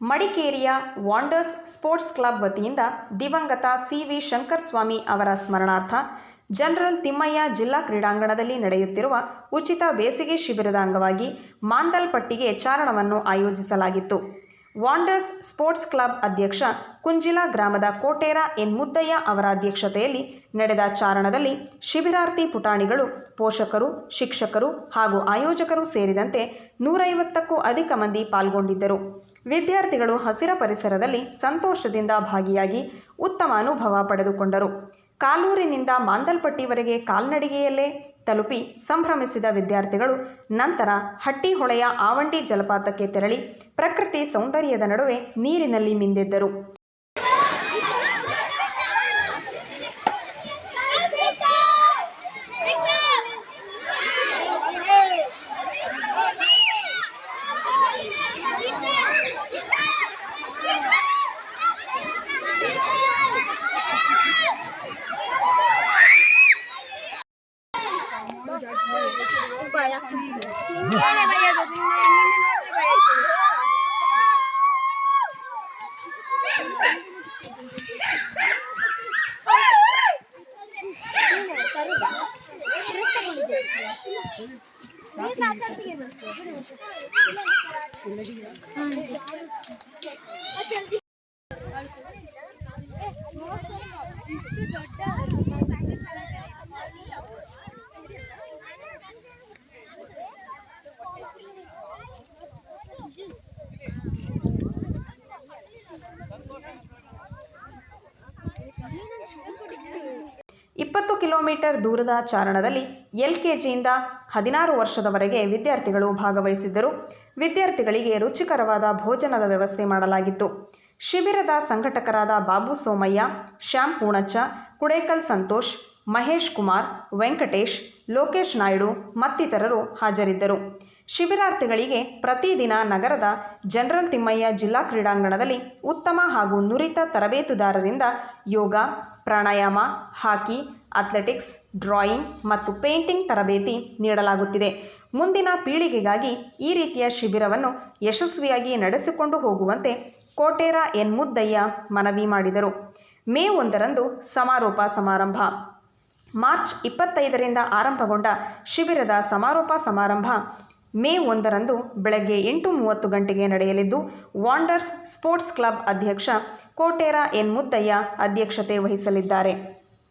ಮಡಿಕೇರಿಯ wonders sports club ವತಿಯಿಂದ ದಿವಂಗತ ಸಿ ವಿ ಶಂಕರಸ್ವಾಮಿ ಅವರ ಸ್ಮರಣಾರ್ಥ ಜನರಲ್ ತಿಮ್ಮಯ್ಯ ಜಿಲ್ಲಾ ಕ್ರೀಡಾಂಗಣದಲ್ಲಿ ನಡೆಯುತ್ತಿರುವ ಉಚಿತ ಬೇಸಿಗೆ ಶಿಬಿರದ ಅಂಗವಾಗಿ ಮಾಂದಲ್ಪಟ್ಟಿಗೆ ಚಾರಣವನ್ನು ಆಯೋಜಿಸಲಾಗಿತ್ತು. ವಾಂಡರ್ಸ್ ಸ್ಪೋರ್ಟ್ಸ್ ಕ್ಲಬ್ ಅಧ್ಯಕ್ಷ ಕುಂಜಿಲಾ ಗ್ರಾಮದ ಕೋಟೇರ ಎನ್ ಮುದ್ದಯ್ಯ ಅವರ ಅಧ್ಯಕ್ಷತೆಯಲ್ಲಿ ನಡೆದ ಚಾರಣದಲ್ಲಿ ಶಿಬಿರಾರ್ಥಿ ಪುಟಾಣಿಗಳು, ಪೋಷಕರು, ಶಿಕ್ಷಕರು ಹಾಗೂ ಆಯೋಜಕರು ಸೇರಿದಂತೆ ನೂರೈವತ್ತಕ್ಕೂ ಅಧಿಕ ಮಂದಿ ಪಾಲ್ಗೊಂಡಿದ್ದರು. ವಿದ್ಯಾರ್ಥಿಗಳು ಹಸಿರ ಪರಿಸರದಲ್ಲಿ ಸಂತೋಷದಿಂದ ಭಾಗಿಯಾಗಿ ಉತ್ತಮ ಅನುಭವ ಪಡೆದುಕೊಂಡರು. ಕಾಲೂರಿನಿಂದ ಮಾಂದಲ್ಪಟ್ಟಿವರೆಗೆ ಕಾಲ್ನಡಿಗೆಯಲ್ಲೇ ತಲುಪಿ ಸಂಭ್ರಮಿಸಿದ ವಿದ್ಯಾರ್ಥಿಗಳು ನಂತರ ಹಟ್ಟಿಹೊಳೆಯ ಆವಂಡಿ ಜಲಪಾತಕ್ಕೆ ತೆರಳಿ ಪ್ರಕೃತಿ ಸೌಂದರ್ಯದ ನಡುವೆ ನೀರಿನಲ್ಲಿ ಮಿಂದೆದ್ದರು. ದೊಡ್ಡ ಇಪ್ಪತ್ತು ಕಿಲೋಮೀಟರ್ ದೂರದ ಚಾರಣದಲ್ಲಿ ಎಲ್ ಕೆ ಜಿಯಿಂದ ಹದಿನಾರು ವರ್ಷದವರೆಗೆ ವಿದ್ಯಾರ್ಥಿಗಳು ಭಾಗವಹಿಸಿದ್ದರು. ವಿದ್ಯಾರ್ಥಿಗಳಿಗೆ ರುಚಿಕರವಾದ ಭೋಜನದ ವ್ಯವಸ್ಥೆ ಮಾಡಲಾಗಿತ್ತು. ಶಿಬಿರದ ಸಂಘಟಕರಾದ ಬಾಬು ಸೋಮಯ್ಯ, ಶ್ಯಾಮ್ ಪೂಣಚ್ಚ, ಕುಡೇಕಲ್ ಸಂತೋಷ್, ಮಹೇಶ್ ಕುಮಾರ್, ವೆಂಕಟೇಶ್, ಲೋಕೇಶ್ ನಾಯ್ಡು ಮತ್ತಿತರರು ಹಾಜರಿದ್ದರು. ಶಿಬಿರಾರ್ಥಿಗಳಿಗೆ ಪ್ರತಿದಿನ ನಗರದ ಜನರಲ್ ತಿಮ್ಮಯ್ಯ ಜಿಲ್ಲಾ ಕ್ರೀಡಾಂಗಣದಲ್ಲಿ ಉತ್ತಮ ಹಾಗೂ ನುರಿತ ತರಬೇತುದಾರರಿಂದ ಯೋಗ, ಪ್ರಾಣಾಯಾಮ, ಹಾಕಿ ಅಥ್ಲೆಟಿಕ್ಸ್ ಡ್ರಾಯಿಂಗ್ ಮತ್ತು ಪೇಂಟಿಂಗ್ ತರಬೇತಿ ನೀಡಲಾಗುತ್ತಿದೆ. ಮುಂದಿನ ಪೀಳಿಗೆಗಾಗಿ ಈ ರೀತಿಯ ಶಿಬಿರವನ್ನು ಯಶಸ್ವಿಯಾಗಿ ನಡೆಸಿಕೊಂಡು ಹೋಗುವಂತೆ ಕೋಟೇರ ಎನ್ ಮುದ್ದಯ್ಯ ಮನವಿ ಮಾಡಿದರು. ಮೇ ಒಂದರಂದು ಸಮಾರೋಪ ಸಮಾರಂಭ. ಮಾರ್ಚ್ ಇಪ್ಪತ್ತೈದರಿಂದ ಆರಂಭಗೊಂಡ ಶಿಬಿರದ ಸಮಾರೋಪ ಸಮಾರಂಭ ಮೇ ಒಂದರಂದು ಬೆಳಗ್ಗೆ ಎಂಟು ಮೂವತ್ತು ಗಂಟೆಗೆ ನಡೆಯಲಿದ್ದು ವಾಂಡರ್ಸ್ ಸ್ಪೋರ್ಟ್ಸ್ ಕ್ಲಬ್ ಅಧ್ಯಕ್ಷ ಕೋಟೇರ ಎನ್ ಮುದ್ದಯ್ಯ ಅಧ್ಯಕ್ಷತೆ ವಹಿಸಲಿದ್ದಾರೆ.